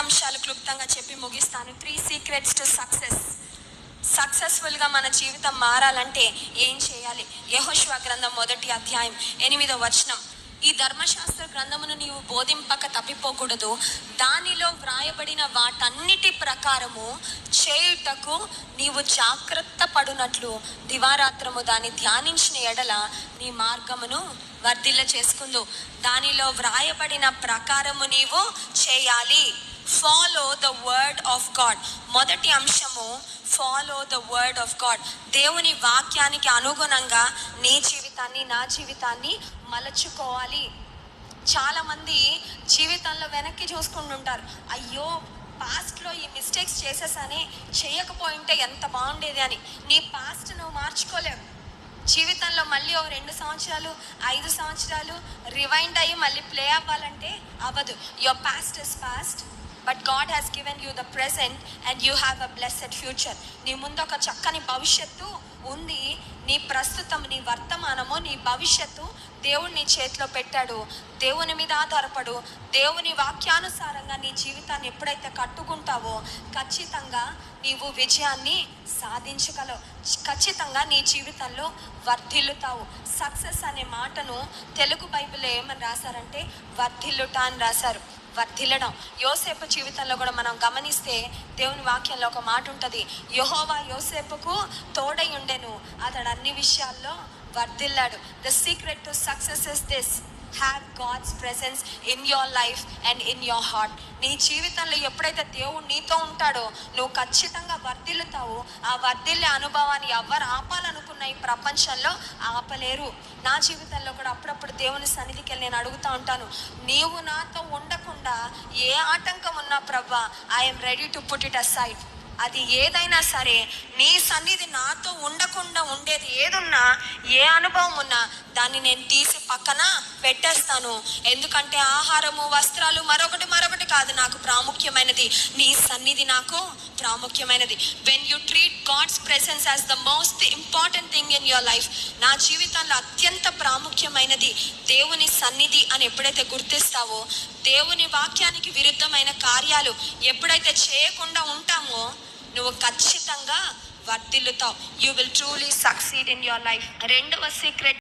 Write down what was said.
అంశాలు క్లుప్తంగా చెప్పి ముగిస్తాను. త్రీ సీక్రెట్స్ టు సక్సెస్ సక్సెస్ఫుల్గా మన జీవితం మారాలంటే ఏం చేయాలి? యహోశివ గ్రంథం మొదటి అధ్యాయం ఎనిమిదో వచనం. ఈ ధర్మశాస్త్ర గ్రంథమును నీవు బోధింపక తప్పిపోకూడదు. దానిలో వ్రాయబడిన వాటన్నిటి ప్రకారము చేయుటకు నీవు జాగ్రత్త పడునట్లు దివారాత్రము దాన్ని ధ్యానించిన ఎడల నీ మార్గమును వర్ధిల్ల చేసుకుందు దానిలో వ్రాయబడిన ప్రకారము నీవు చేయాలి. Follow the word of God మొదటి అంశము follow the word of God దేవుని వాక్యానికి అనుగుణంగా నీ జీవితాన్ని నా జీవితాన్ని మలచుకోవాలి. చాలామంది జీవితంలో వెనక్కి చూసుకుంటుంటారు అయ్యో పాస్ట్లో ఈ మిస్టేక్స్ చేసేసానే చేయకపోయింటే ఎంత బాగుండేది అని. నీ పాస్ట్ నువ్వు మార్చుకోలేవు. జీవితంలో మళ్ళీ ఒక రెండు సంవత్సరాలు ఐదు సంవత్సరాలు రివైండ్ అయ్యి మళ్ళీ ప్లే అవ్వాలంటే అవ్వదు. Your past is past but God has given you the present and you have a blessed future నీ ముందు ఒక చక్కని భవిష్యత్తు ఉంది. నీ ప్రస్తుతం నీ వర్తమానము నీ భవిష్యత్తు దేవుడు నీ చేతిలో పెట్టాడు. దేవుని మీద ఆధారపడు. దేవుని వాక్యానుసారంగా నీ జీవితాన్ని ఎప్పుడైతే కట్టుకుంటావో ఖచ్చితంగా నీవు విజయాన్ని సాధించగలవు. ఖచ్చితంగా నీ జీవితంలో వర్ధిల్లుతావు. సక్సెస్ అనే మాటను తెలుగు బైబిల్లో ఏమని రాశారంటే వర్ధిల్లుట అని రాశారు. వర్ధిల్లడం. యోసేపు జీవితంలో కూడా మనం గమనిస్తే దేవుని వాక్యంలో ఒక మాట ఉంటుంది యహోవా యోసేపుకు తోడై ఉండెను అతడు అన్ని విషయాల్లో వర్ధిల్లాడు. The secret to success is this have God's presence in your life and in your heart నీ జీవితంలో ఎప్పుడైతే దేవుడు నీతో ఉంటాడో నువ్వు ఖచ్చితంగా వర్ధిల్లుతావు ఆ వర్ధిల్లే అనుభవాన్ని ఎవరు ఆపాలనుకున్న ఈ ప్రపంచంలో ఆపలేరు. నా జీవితంలో కూడా అప్పుడప్పుడు దేవుని సన్నిధికి వెళ్ళి నేను అడుగుతా ఉంటాను నీవు నాతో ఉండకుండా ఏ ఆటంకం ఉన్నా ప్రభా I'm ready to put it aside అది ఏదైనా సరే నీ సన్నిధి నాతో ఉండకుండా ఉండేది ఏదున్నా ఏ అనుభవం ఉన్నా దాన్ని నేను తీసి పక్కన పెట్టేస్తాను. ఎందుకంటే ఆహారము వస్త్రాలు మరొకటి కాదు నాకు ప్రాముఖ్యమైనది. నీ సన్నిధి నాకు ప్రాముఖ్యమైనది. When you treat God's presence as the most important thing in your life నా జీవితంలో అత్యంత ప్రాముఖ్యమైనది దేవుని సన్నిధి అని ఎప్పుడైతే గుర్తిస్తావో దేవుని వాక్యానికి విరుద్ధమైన కార్యాలు ఎప్పుడైతే చేయకుండా ఉంటామో నువ్వు ఖచ్చితంగా వర్దిల్లుతావు you will truly succeed in your life రెండవ సీక్రెట్